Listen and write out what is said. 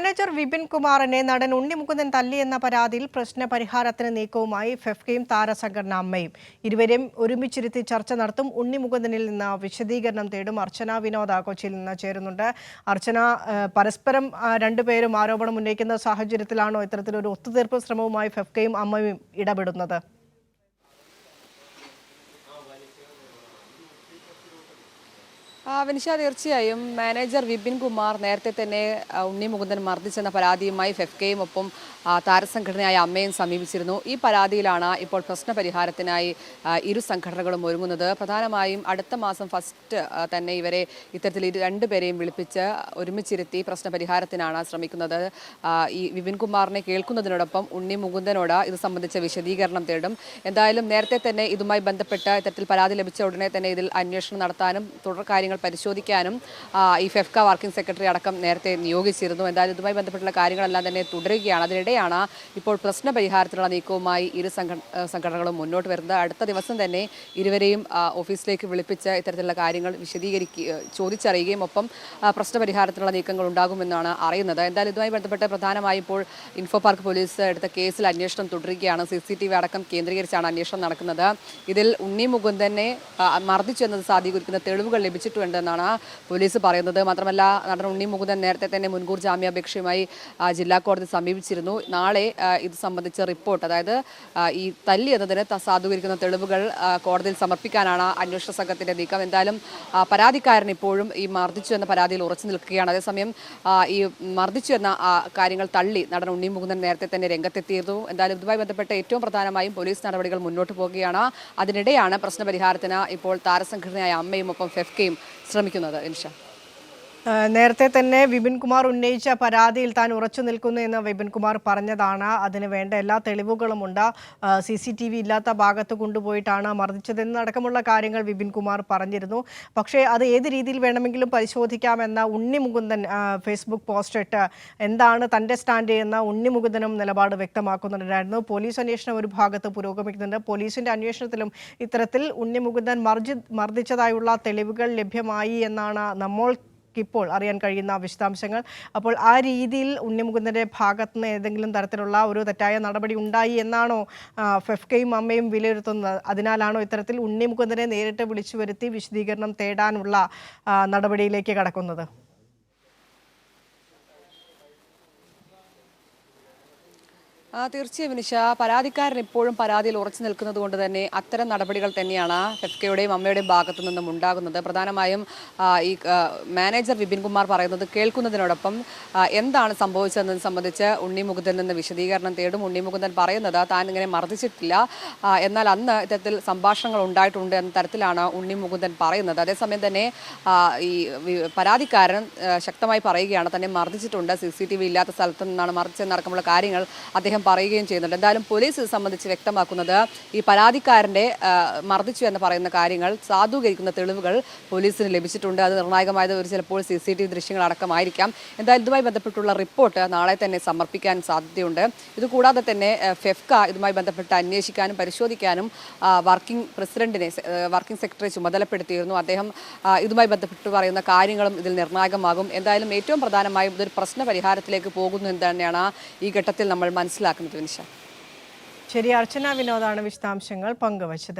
Manager Vipin കുമാറിനെ നടൻ ഉണ്ണിമുകുന്ദൻ എന്ന പരാതിയിൽ പ്രശ്ന പരിഹാരത്തിന് നീക്കവുമായി ഫെഫ്കയും താരസംഘടന അമ്മയും. ഇരുവരെയും ഒരുമിച്ചിരുത്തി ചർച്ച നടത്തും. ഉണ്ണിമുകുന്ദനിൽ നിന്ന് വിശദീകരണം തേടും. അർച്ചന വിനോദ കൊച്ചിയിൽ നിന്ന് ചേരുന്നുണ്ട്. അർച്ചന പരസ്പരം രണ്ടുപേരും ആരോപണം ഉന്നയിക്കുന്ന സാഹചര്യത്തിലാണോ ഇത്തരത്തിലൊരു ഒത്തുതീർപ്പ് ശ്രമവുമായി ഫെഫ്കയും അമ്മയും ഇടപെടുന്നത്? വിനിഷ തീർച്ചയായും മാനേജർ വിപിൻ കുമാർ നേരത്തെ തന്നെ ഉണ്ണി മുകുന്ദൻ മർദ്ദിച്ചെന്ന പരാതിയുമായി ഫെഫ്കയും ഒപ്പം താരസംഘടനയായ അമ്മയും സമീപിച്ചിരുന്നു. ഈ പരാതിയിലാണ് ഇപ്പോൾ പ്രശ്ന പരിഹാരത്തിനായി ഇരു സംഘടനകളും ഒരുങ്ങുന്നത്. പ്രധാനമായും അടുത്ത മാസം ഫസ്റ്റ് തന്നെ ഇവരെ ഇത്തരത്തിൽ രണ്ടുപേരെയും വിളിപ്പിച്ച് ഒരുമിച്ചിരുത്തി പ്രശ്ന പരിഹാരത്തിനാണ് ശ്രമിക്കുന്നത് ഈ വിപിൻ കുമാറിനെ കേൾക്കുന്നതിനോടൊപ്പം ഉണ്ണി മുകുന്ദനോട് ഇത് സംബന്ധിച്ച വിശദീകരണം തേടും. എന്തായാലും നേരത്തെ തന്നെ ഇതുമായി ബന്ധപ്പെട്ട് ഇത്തരത്തിൽ പരാതി ലഭിച്ച ഉടനെ തന്നെ ഇതിൽ അന്വേഷണം നടത്താനും തുടർ കാര്യങ്ങൾ പരിശോധിക്കാനും ഈ ഫെഫ്ക വർക്കിംഗ് സെക്രട്ടറി അടക്കം നേരത്തെ നിയോഗിച്ചിരുന്നു. എന്തായാലും ഇതുമായി ബന്ധപ്പെട്ടുള്ള കാര്യങ്ങളെല്ലാം തന്നെ തുടരുകയാണ്. അതിനിടെയാണ് ഇപ്പോൾ പ്രശ്ന പരിഹാരത്തിനുള്ള നീക്കവുമായി ഇരു സംഘടനകളും മുന്നോട്ട് വരുന്നത്. അടുത്ത ദിവസം തന്നെ ഇരുവരെയും ഓഫീസിലേക്ക് വിളിപ്പിച്ച് ഇത്തരത്തിലുള്ള കാര്യങ്ങൾ വിശദീകരിക്കുക ചോദിച്ചറിയുകയും ഒപ്പം ആ, പ്രശ്ന പരിഹാരത്തിനുള്ള നീക്കങ്ങൾ ഉണ്ടാകുമെന്നാണ് അറിയുന്നത്. എന്തായാലും ഇതുമായി ബന്ധപ്പെട്ട് പ്രധാനമായും ഇപ്പോൾ ഇൻഫോ പാർക്ക് പോലീസ് എടുത്ത കേസിൽ അന്വേഷണം തുടരുകയാണ്. സി സി ടി വി അടക്കം കേന്ദ്രീകരിച്ചാണ് അന്വേഷണം നടക്കുന്നത്. ഇതിൽ ഉണ്ണി മുകുന്ദനെ മർദ്ദിച്ചു എന്നത് സാധീകരിക്കുന്ന തെളിവുകൾ ലഭിച്ചിട്ടുണ്ടെന്നാണ് പോലീസ് പറയുന്നത്. മാത്രമല്ല നടൻ ഉണ്ണി മുകുന്ദൻ നേരത്തെ തന്നെ മുൻകൂർ ജാമ്യാപേക്ഷയുമായി ജില്ലാ കോടതി സമീപിച്ചിരുന്നു. നാളെ ഇത് സംബന്ധിച്ച റിപ്പോർട്ട് അതായത് ഈ തല്ലി എന്നതിന് സാധൂകരിക്കുന്ന തെളിവുകൾ കോടതിയിൽ സമർപ്പിക്കാനാണ് അന്വേഷണ സംഘത്തിന്റെ നീക്കം. എന്തായാലും പരാതിക്കാരൻ ഇപ്പോഴും ഈ മർദ്ദിച്ചു എന്ന പരാതിയിൽ ഉറച്ചു നിൽക്കുകയാണ്. അതേസമയം ഈ മർദ്ദിച്ചു എന്ന കാര്യങ്ങൾ തള്ളി നടൻ ഉണ്ണി മുകുന്ദൻ നേരത്തെ തന്നെ രംഗത്തെത്തിയിരുന്നു. എന്തായാലും ഇതുമായി ബന്ധപ്പെട്ട് ഏറ്റവും പ്രധാനമായും പോലീസ് നടപടികൾ മുന്നോട്ട് പോവുകയാണ്. അതിനിടെയാണ് പ്രശ്നപരിഹാരത്തിന് ഇപ്പോൾ താരസംഘടനയായ അമ്മയും ഒപ്പം ഫെഫ്കയും ശ്രമിക്കുന്നത് ഇൻഷ. നേരത്തെ തന്നെ വിപിൻ കുമാർ ഉന്നയിച്ച പരാതിയിൽ താൻ ഉറച്ചു നിൽക്കുന്നു എന്ന് വിപിൻ കുമാർ പറഞ്ഞതാണ്. അതിന് വേണ്ട എല്ലാ തെളിവുകളുമുണ്ട് സി സി ടി വി ഇല്ലാത്ത ഭാഗത്ത് കൊണ്ടുപോയിട്ടാണ് മർദ്ദിച്ചതെന്നടക്കമുള്ള കാര്യങ്ങൾ വിപിൻ കുമാർ പറഞ്ഞിരുന്നു. പക്ഷേ അത് ഏത് രീതിയിൽ വേണമെങ്കിലും പരിശോധിക്കാമെന്ന ഉണ്ണി മുകുന്ദൻ ഫേസ്ബുക്ക് പോസ്റ്റ് ഇട്ട് എന്താണ് തന്റെ സ്റ്റാൻഡ് എന്ന ഉണ്ണി മുകുന്ദനും നിലപാട് വ്യക്തമാക്കുന്നുണ്ടായിരുന്നു. പോലീസ് അന്വേഷണം ഒരു ഭാഗത്ത് പുരോഗമിക്കുന്നുണ്ട്. പോലീസിന്റെ അന്വേഷണത്തിലും ഇത്തരത്തിൽ ഉണ്ണി മുകുന്ദൻ മർജി മർദ്ദിച്ചതായുള്ള തെളിവുകൾ ലഭ്യമായി എന്നാണ് നമ്മൾ ഇപ്പോൾ അറിയാൻ കഴിയുന്ന വിശദാംശങ്ങൾ. അപ്പോൾ ആ രീതിയിൽ ഉണ്ണിമുകുന്ദന്റെ ഭാഗത്ത് നിന്ന് ഏതെങ്കിലും തരത്തിലുള്ള ഒരു തെറ്റായ നടപടി ഉണ്ടായി എന്നാണോ ഫെഫ്കയും അമ്മയും വിലയിരുത്തുന്നത്? അതിനാലാണോ ഇത്തരത്തിൽ ഉണ്ണിമുകുന്ദനെ നേരിട്ട് വിളിച്ചു വരുത്തി വിശദീകരണം തേടാനുള്ള നടപടിയിലേക്ക് കടക്കുന്നത്? തീർച്ചയായും വിനിഷ പരാതിക്കാരൻ ഇപ്പോഴും പരാതിയിൽ ഉറച്ചു നിൽക്കുന്നത് കൊണ്ട് തന്നെ അത്തരം നടപടികൾ തന്നെയാണ് ഫെഫ്കയുടെയും അമ്മയുടെയും ഭാഗത്തു നിന്നും ഉണ്ടാകുന്നത്. പ്രധാനമായും ഈ മാനേജർ വിപിൻ കുമാർ പറയുന്നത് കേൾക്കുന്നതിനോടൊപ്പം എന്താണ് സംഭവിച്ചതെന്നത് സംബന്ധിച്ച് ഉണ്ണി മുകുന്ദൻ നിന്ന് വിശദീകരണം തേടും. ഉണ്ണി മുകുന്ദൻ പറയുന്നത് താൻ ഇങ്ങനെ മർദ്ദിച്ചിട്ടില്ല. എന്നാൽ അന്ന് ഇത്തരത്തിൽ സംഭാഷണങ്ങൾ ഉണ്ടായിട്ടുണ്ട് എന്ന തരത്തിലാണ് ഉണ്ണി മുകുന്ദൻ പറയുന്നത്. അതേസമയം തന്നെ ഈ പരാതിക്കാരൻ ശക്തമായി പറയുകയാണ് തന്നെ മർദ്ദിച്ചിട്ടുണ്ട്. സി ഇല്ലാത്ത സ്ഥലത്ത് നിന്നാണ് മർദ്ദിച്ചെന്നടക്കമുള്ള കാര്യങ്ങൾ അദ്ദേഹം പറയുകയും ചെയ്യുന്നുണ്ട്. എന്തായാലും പോലീസ് ഇത് സംബന്ധിച്ച് വ്യക്തമാക്കുന്നത് ഈ പരാതിക്കാരന്റെ മർദ്ദിച്ചു എന്ന് പറയുന്ന കാര്യങ്ങൾ സാധൂകരിക്കുന്ന തെളിവുകൾ പോലീസിന് ലഭിച്ചിട്ടുണ്ട്. അത് നിർണായകമായത് ഒരു ചിലപ്പോൾ സി സി ടി വി ദൃശ്യങ്ങളടക്കമായിരിക്കാം. എന്തായാലും ഇതുമായി ബന്ധപ്പെട്ടുള്ള റിപ്പോർട്ട് നാളെ തന്നെ സമർപ്പിക്കാൻ സാധ്യതയുണ്ട്. ഇതുകൂടാതെ തന്നെ ഫെഫ്ക ഇതുമായി ബന്ധപ്പെട്ട് അന്വേഷിക്കാനും പരിശോധിക്കാനും വർക്കിംഗ് പ്രസിഡന്റിനെ വർക്കിംഗ് സെക്രട്ടറി ചുമതലപ്പെടുത്തിയിരുന്നു. അദ്ദേഹം ഇതുമായി ബന്ധപ്പെട്ട് പറയുന്ന കാര്യങ്ങളും ഇതിൽ നിർണായകമാകും. എന്തായാലും ഏറ്റവും പ്രധാനമായും ഇതൊരു പ്രശ്ന പരിഹാരത്തിലേക്ക് പോകുന്നു എന്ന് തന്നെയാണ് ഈ ഘട്ടത്തിൽ നമ്മൾ മനസ്സിലാക്കുന്നത് വിനിഷ ശരി അർച്ചന വിനോദാണ് വിശദാംശങ്ങൾ പങ്കുവച്ചത്.